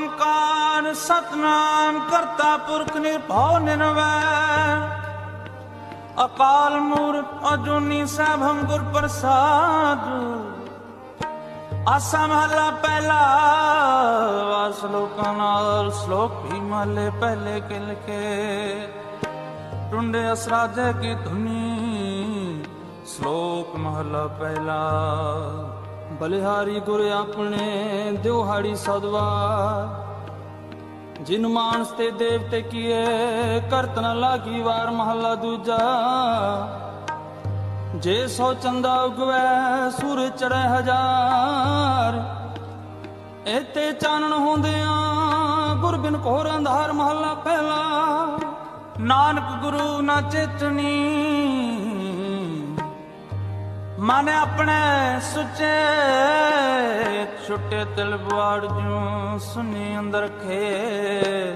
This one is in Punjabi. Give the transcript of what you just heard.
ਓੰਕਾਰ ਸਤਨਾਮ ਕਰਤਾ ਪੁਰਖ ਨਿਰਭਉ ਨਿਰਵੈਰ ਅਕਾਲ ਮੂਰਤ ਅਜੂਨੀ ਸੈਭੰ ਗੁਰ ਪ੍ਰਸਾਦ। ਆਸਾ ਮਹਲਾ ਪਹਿਲਾ ਵਾ ਨਾਲ ਸ਼ਲੋਕ ਵੀ ਮਹਲੇ ਪਹਿਲੇ ਕਿਲ ਕੇ। ਟੁੰਡੇ ਅਸਰਾਜੇ ਕੀ ਧੁਨੀ, ਸ਼ਲੋਕ ਮਹਲਾ ਪਹਿਲਾ। ਬਲਿਹਾਰੀ ਗੁਰ ਆਪਣੇ ਦਿਵਹਾੜੀ ਸਦਵਾ। ਜਿਨ ਮਾਨਸ ਤੇ ਦੇਵਤੇ ਕੀਏ, ਕਰਤ ਲਾਗੀ ਵਾਰ ਮਹੱਲਾ ਦੂਜਾ। ਜੇ ਸੋ ਚੰਦਾ ਉਗਵੈ, ਸੂਰ ਚੜੈ ਹਜ਼ਾਰ। ਇਤੇ ਚਾਨਣ ਹੁੰਦਿਆਂ ਗੁਰ ਬਿਨ ਘੋਰ ਅੰਧਾਰ ਮਹੱਲਾ ਪਹਿਲਾ ਨਾਨਕ ਗੁਰੂ ਨਾ ਚੇਤਨੀ ਮਨ ਆਪਣੇ ਸੁਚੇ ਛੁੱਟੇ ਤਿਲ ਬਵਾੜ ਜੂ ਸੁਨੀ ਅੰਦਰ ਖੇ